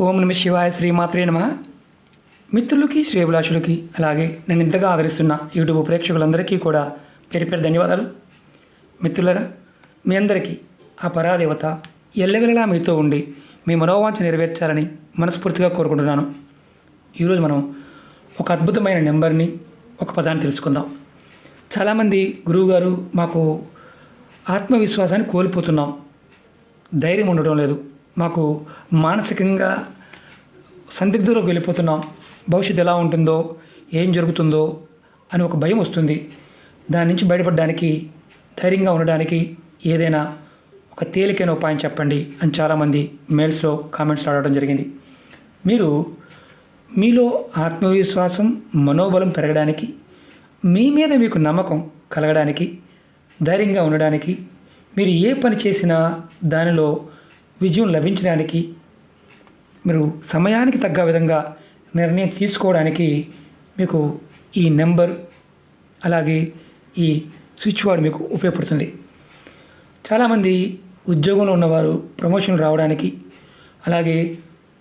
ఓం నమ శివాయ శ్రీమాత్రే నమ. మిత్రులకి శ్రేభిలాషులకి అలాగే నేను ఇంతగా ఆదరిస్తున్న యూట్యూబ్ ప్రేక్షకులందరికీ కూడా పేరు పేరు ధన్యవాదాలు. మిత్రులరా మీ అందరికీ ఆ పరాదేవత ఎల్లవెల్లలా మీతో ఉండి మీ మనోవాంఛ నెరవేర్చాలని మనస్ఫూర్తిగా కోరుకుంటున్నాను. ఈరోజు మనం ఒక అద్భుతమైన నెంబర్ని ఒక పదాన్ని తెలుసుకుందాం. చాలామంది గురువుగారు మాకు ఆత్మవిశ్వాసాన్ని కోల్పోతున్నాం. ధైర్యం ఉండడం లేదు. మాకు మానసికంగా సందిగ్ధలోకి వెళ్ళిపోతున్నాం. భవిష్యత్తు ఎలా ఉంటుందో ఏం జరుగుతుందో అని ఒక భయం వస్తుంది. దాని నుంచి బయటపడడానికి ధైర్యంగా ఉండడానికి ఏదైనా ఒక తేలికైన ఉపాయం చెప్పండి అని చాలామంది మెయిల్స్లో కామెంట్స్లో రావడం జరిగింది. మీరు మీలో ఆత్మవిశ్వాసం మనోబలం పెరగడానికి మీ మీద మీకు నమ్మకం కలగడానికి ధైర్యంగా ఉండడానికి మీరు ఏ పని చేసినా దానిలో విజయం లభించడానికి మీరు సమయానికి తగ్గ విధంగా నిర్ణయం తీసుకోవడానికి మీకు ఈ నెంబర్ అలాగే ఈ స్విచ్ వర్డ్ మీకు ఉపయోగపడుతుంది. చాలామంది ఉద్యోగంలో ఉన్నవారు ప్రమోషన్ రావడానికి అలాగే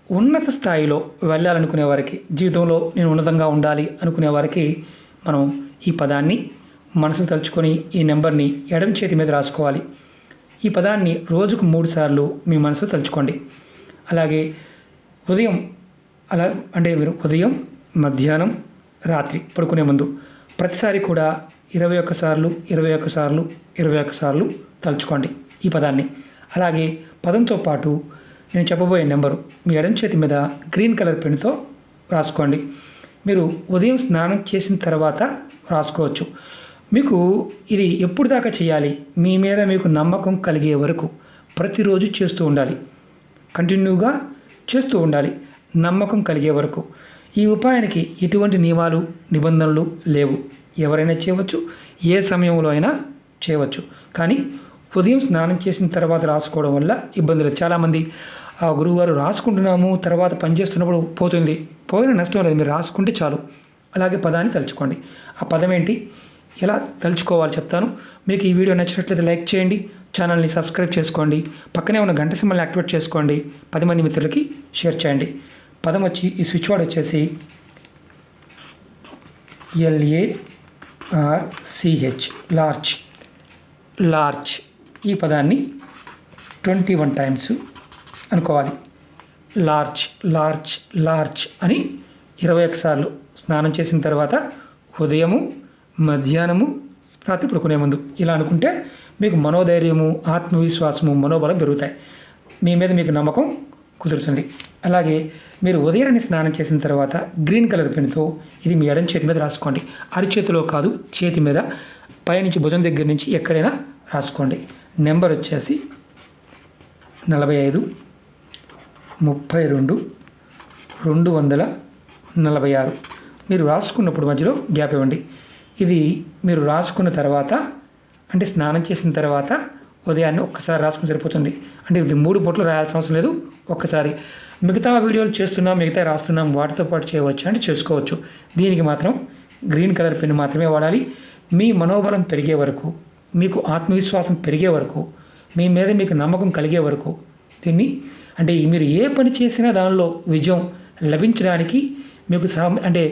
ఉన్నత స్థాయిలో వెళ్ళాలనుకునే వారికి జీవితంలో నేను ఉన్నతంగా ఉండాలి అనుకునే వారికి మనం ఈ పదాన్ని మనసును తలుచుకొని ఈ నెంబర్ని ఎడమ చేతి మీద రాసుకోవాలి. ఈ పదాన్ని రోజుకు మూడుసార్లు మీ మనసులో తలుచుకోండి. అలాగే ఉదయం అలా అంటే మీరు ఉదయం మధ్యాహ్నం రాత్రి పడుకునే ముందు ప్రతిసారి కూడా ఇరవై ఒక్క సార్లు ఇరవై ఒక్క సార్లు ఇరవై ఒక్క సార్లు తలుచుకోండి ఈ పదాన్ని. అలాగే పదంతో పాటు నేను చెప్పబోయే నెంబరు మీ ఎడం చేతి మీద గ్రీన్ కలర్ పెన్తో రాసుకోండి. మీరు ఉదయం స్నానం చేసిన తర్వాత రాసుకోవచ్చు. మీకు ఇది ఎప్పుడు దాకా చేయాలి? మీ మీద మీకు నమ్మకం కలిగే వరకు ప్రతిరోజు చేస్తూ ఉండాలి. కంటిన్యూగా చేస్తూ ఉండాలి. నమ్మకం కలిగే వరకు. ఈ ఉపాయానికి ఎటువంటి నియమాలు నిబంధనలు లేవు. ఎవరైనా చేయవచ్చు ఏ సమయంలో అయినా చేయవచ్చు. కానీ ఉదయం స్నానం చేసిన తర్వాత రాసుకోవడం వల్ల ఇబ్బందులు చాలామంది ఆ గురువుగారు రాసుకుంటున్నాము తర్వాత పని చేస్తున్నప్పుడు పోతుంది. పోయిన నష్టం లేదు. మీరు రాసుకుంటే చాలు. అలాగే పదాన్ని తలుచుకోండి. ఆ పదం ఏంటి? ఎలా తలుచుకోవాలి చెప్తాను. మీకు ఈ వీడియో నచ్చినట్లయితే లైక్ చేయండి ఛానల్ని సబ్స్క్రైబ్ చేసుకోండి పక్కనే ఉన్న గంట సింబల్ని యాక్టివేట్ చేసుకోండి పది మంది మిత్రులకి షేర్ చేయండి. పదం వచ్చి ఈ స్విచ్ వర్డ్ వచ్చేసి ఎల్ఏఆర్సిహెచ్ లార్జ్ లార్జ్ ఈ పదాన్ని ట్వంటీ వన్ టైమ్స్ అనుకోవాలి. లార్జ్ లార్జ్ లార్జ్ అని ఇరవై ఒకసార్లు స్నానం చేసిన తర్వాత ఉదయము మధ్యాహ్నము రాత్రి పడుకునే ముందు. ఇలా అనుకుంటే మీకు మనోధైర్యము ఆత్మవిశ్వాసము మనోబలం పెరుగుతాయి. మీ మీద మీకు నమ్మకం కుదురుతుంది. అలాగే మీరు ఉదయాన్నే స్నానం చేసిన తర్వాత గ్రీన్ కలర్ పెన్తో ఇది మీ ఎడం చేతి మీద రాసుకోండి. అరిచేతిలో కాదు చేతి మీద. పైనుంచి భుజం దగ్గర నుంచి ఎక్కడైనా రాసుకోండి. నెంబర్ వచ్చేసి నలభై ఐదు ముప్పై రెండు రెండు వందల నలభై ఆరు. మీరు రాసుకున్నప్పుడు మధ్యలో గ్యాప్ ఇవ్వండి. ఇది మీరు రాసుకున్న తర్వాత అంటే స్నానం చేసిన తర్వాత ఉదయాన్నే ఒక్కసారి రాసుకుని సరిపోతుంది. అంటే ఇది మూడు పూటలు రాయాల్సిన అవసరం లేదు ఒక్కసారి. మిగతా వీడియోలు చేస్తున్నాం మిగతా రాస్తున్నాం వాటితో పాటు చేయవచ్చు అంటే చేసుకోవచ్చు. దీనికి మాత్రం గ్రీన్ కలర్ పెన్ మాత్రమే వాడాలి. మీ మనోబలం పెరిగే వరకు మీకు ఆత్మవిశ్వాసం పెరిగే వరకు మీ మీద మీకు నమ్మకం కలిగే వరకు దీన్ని అంటే మీరు ఏ పని చేసినా దానిలో విజయం లభించడానికి మీకు సమ అంటే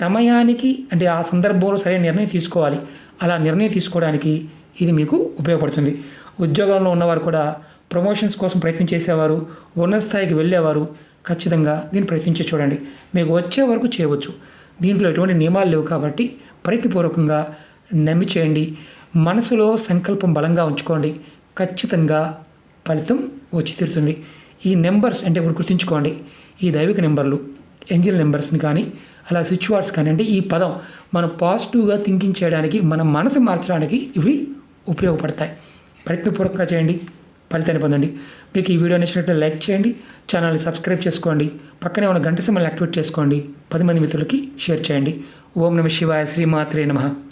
సమయానికి అంటే ఆ సందర్భంలో సరైన నిర్ణయం తీసుకోవాలి. అలా నిర్ణయం తీసుకోవడానికి ఇది మీకు ఉపయోగపడుతుంది. ఉద్యోగంలో ఉన్నవారు కూడా ప్రమోషన్స్ కోసం ప్రయత్నం చేసేవారు ఉన్నత స్థాయికి వెళ్ళేవారు ఖచ్చితంగా దీన్ని ప్రయత్నించి చూడండి. మీకు వచ్చే వరకు చేయవచ్చు. దీంట్లో ఎటువంటి నియమాలు లేవు కాబట్టి ప్రయత్నపూర్వకంగా నమ్మి చేయండి. మనసులో సంకల్పం బలంగా ఉంచుకోండి. ఖచ్చితంగా ఫలితం వచ్చి తీరుతుంది. ఈ నెంబర్స్ అంటే ఇప్పుడు గుర్తుంచుకోండి. ఈ దైవిక నెంబర్లు. ఏంజిల్ నెంబర్స్ని కానీ అలా స్విచ్ వార్డ్స్ కానీ అంటే ఈ పదం మనం పాజిటివ్గా థింకింగ్ చేయడానికి మన మనసు మార్చడానికి ఇవి ఉపయోగపడతాయి. ప్రయత్నపూర్వకంగా చేయండి ఫలితాన్ని పొందండి. మీకు ఈ వీడియో నచ్చినట్లయితే లైక్ చేయండి ఛానల్ని సబ్స్క్రైబ్ చేసుకోండి పక్కనే ఉన్న గంట సింబల్ని యాక్టివేట్ చేసుకోండి పది మంది మిత్రులకి షేర్ చేయండి. ఓం నమ శివాయ శ్రీమాత్రే నమః.